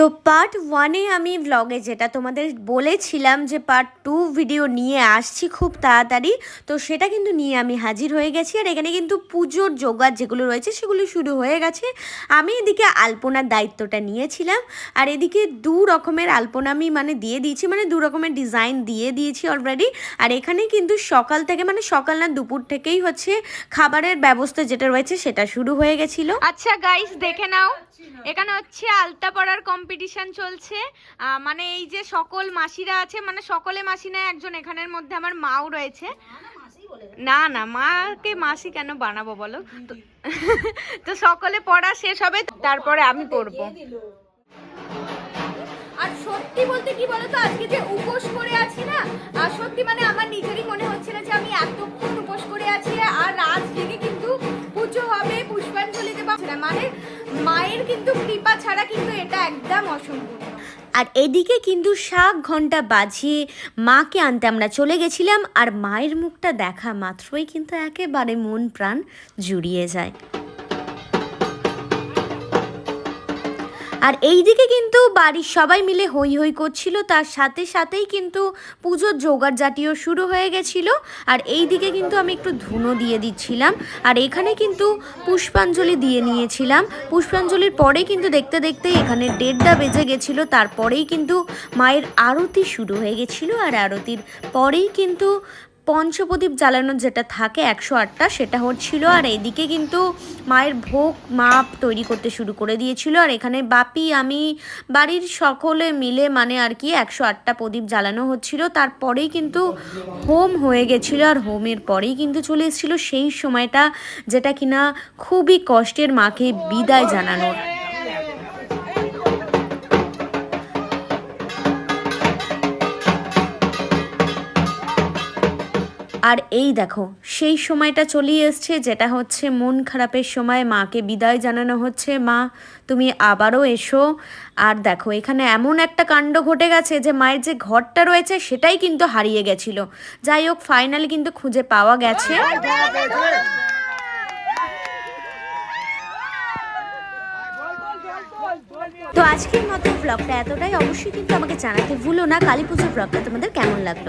তো পার্ট ওয়ানে আমি ভ্লগে যেটা তোমাদের বলেছিলাম যে পার্ট টু ভিডিও নিয়ে আসছি খুব তাড়াতাড়ি, তো সেটা কিন্তু নিয়ে আমি হাজির হয়ে গেছি। আর এখানে কিন্তু পুজোর জোগাড় যেগুলো রয়েছে সেগুলো শুরু হয়ে গেছে। আমি এদিকে আলপনার দায়িত্বটা নিয়েছিলাম। আর এদিকে দু রকমের আলপনা আমি মানে দিয়ে দিয়েছি মানে দু রকমের ডিজাইন দিয়ে দিয়েছি অলরেডি আর এখানে কিন্তু সকাল থেকে মানে সকাল না দুপুর থেকেই হচ্ছে খাবারের ব্যবস্থা যেটা রয়েছে সেটা শুরু হয়ে গেছিল। আচ্ছা গাইস দেখে নাও। এখানে হচ্ছে আলতা পড়ার কম্পিটিশন চলছে। মানে এই যে সকল মাসিরা আছে মানে সকলে মাসি না, একজন এখানের মধ্যে আমার মাও রয়েছে। না না, মাকে মাসি কেন বানাবো বলো? তো- সকলে পড়া শেষ হবে, তারপরে আমি পড়ব। আর সত্যি বলতে কি বলতো, আজকে যে উপোস মায়ের কিন্তু কৃপা ছাড়া কিন্তু এটা একদম অসম্ভব। আর এদিকে কিন্তু সাত ঘণ্টা বাজিয়ে মাকে আনতে আমরা চলে গেছিলাম, আর মায়ের মুখটা দেখা মাত্রই কিন্তু একেবারে মন প্রাণ জুড়িয়ে যায়। আর এইদিকে কিন্তু বাড়ির সবাই মিলে হই হই করছিল। তার সাথে সাথেই কিন্তু পুজোর জোগাড় জাতীয় শুরু হয়ে গেছিল। আর এই দিকে কিন্তু আমি একটু ধুনো দিয়ে দিচ্ছিলাম। আর এখানে কিন্তু পুষ্পাঞ্জলি দিয়ে নিয়েছিলাম। পুষ্পাঞ্জলির পরে কিন্তু দেখতে দেখতে এখানে দেড়টা বেজে গেছিল। তারপরেই কিন্তু মায়ের আরতি শুরু হয়ে গেছিল। আর আরতির পরেই কিন্তু পঞ্চপ্রদীপ জ্বালানোর যেটা থাকে, একশো আটটা, সেটা হচ্ছিল, আর এদিকে কিন্তু মায়ের ভোগ মাপ তৈরি করতে শুরু করে দিয়েছিল। আর এখানে বাপি, আমি, বাড়ির সকলে মিলে মানে আর কি একশো আটটা প্রদীপ জ্বালানো হচ্ছিল। তারপরেই কিন্তু হোম হয়ে গেছিল, আর হোমের পরেই কিন্তু চলে এসেছিল। সেই সময়টা যেটা কিনা খুবই কষ্টের মাকে বিদায় জানানোর। আর এই দেখো, সেই সময়টা চলিয়ে এসছে যেটা হচ্ছে মন খারাপের সময়, মাকে বিদায় জানানো হচ্ছে, মা, তুমি আবারও এসো। আর দেখো, এখানে এমন একটা কাণ্ড ঘটে গেছে যে মায়ের যে ঘরটা রয়েছে সেটাই কিন্তু হারিয়ে গেছিল। যাই হোক, ফাইনালি কিন্তু খুঁজে পাওয়া গেছে। তো আজকের মতো ব্লগটা এতটাই। অবশ্যই কিন্তু আমাকে জানাতে ভুলো না। কালী পুজোর ব্লগটা তোমাদের কেমন লাগল?